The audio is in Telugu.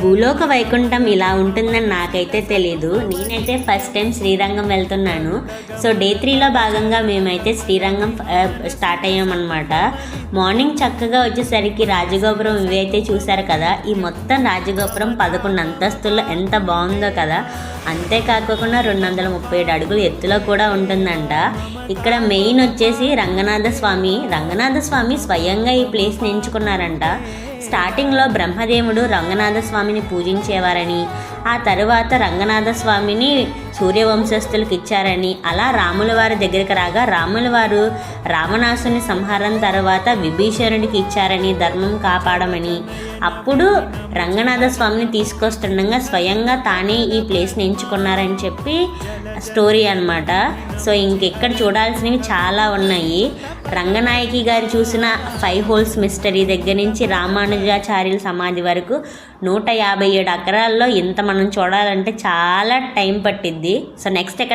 భూలోక వైకుంఠం ఇలా ఉంటుందని నాకైతే తెలీదు. నేనైతే ఫస్ట్ టైం శ్రీరంగం వెళ్తున్నాను. సో డే త్రీలో భాగంగా మేమైతే శ్రీరంగం స్టార్ట్ అయ్యామన్నమాట. మార్నింగ్ చక్కగా వచ్చేసరికి రాజగోపురం ఇవి అయితే చూసారు కదా. ఈ మొత్తం రాజగోపురం పదకొండు అంతస్తుల్లో ఎంత బాగుందో కదా. అంతేకాకుండా రెండు వందల ముప్పై ఏడు అడుగులు ఎత్తులో కూడా ఉంటుందంట. ఇక్కడ మెయిన్ వచ్చేసి రంగనాథ స్వామి రంగనాథ స్వామి స్వయంగా ఈ ప్లేస్ని ఎంచుకున్నారంట. స్టార్టింగ్లో బ్రహ్మదేవుడు రంగనాథ స్వామిని పూజించేవారని ఆ తరువాత రంగనాథ స్వామిని సూర్యవంశస్థులకు ఇచ్చారని అలా రాముల వారి దగ్గరికి రాగా రాముల వారు రావణాసుని సంహారం తర్వాత విభీషణుడికి ఇచ్చారని ధర్మం కాపాడమని అప్పుడు రంగనాథ స్వామిని తీసుకొస్తుండగా స్వయంగా తానే ఈ ప్లేస్ని ఎంచుకున్నారని చెప్పి స్టోరీ అన్నమాట. సో ఇంకెక్కడ చూడాల్సినవి చాలా ఉన్నాయి. రంగనాయకి గారు చూసిన ఫైవ్ హోల్స్ మిస్టరీ దగ్గర నుంచి రామానుజాచార్యుల సమాధి వరకు నూట యాభై ఏడు ఎకరాల్లో ఇంత మనం చూడాలంటే చాలా టైం పట్టిద్ది. సో నెక్స్ట్ ఎక్కడ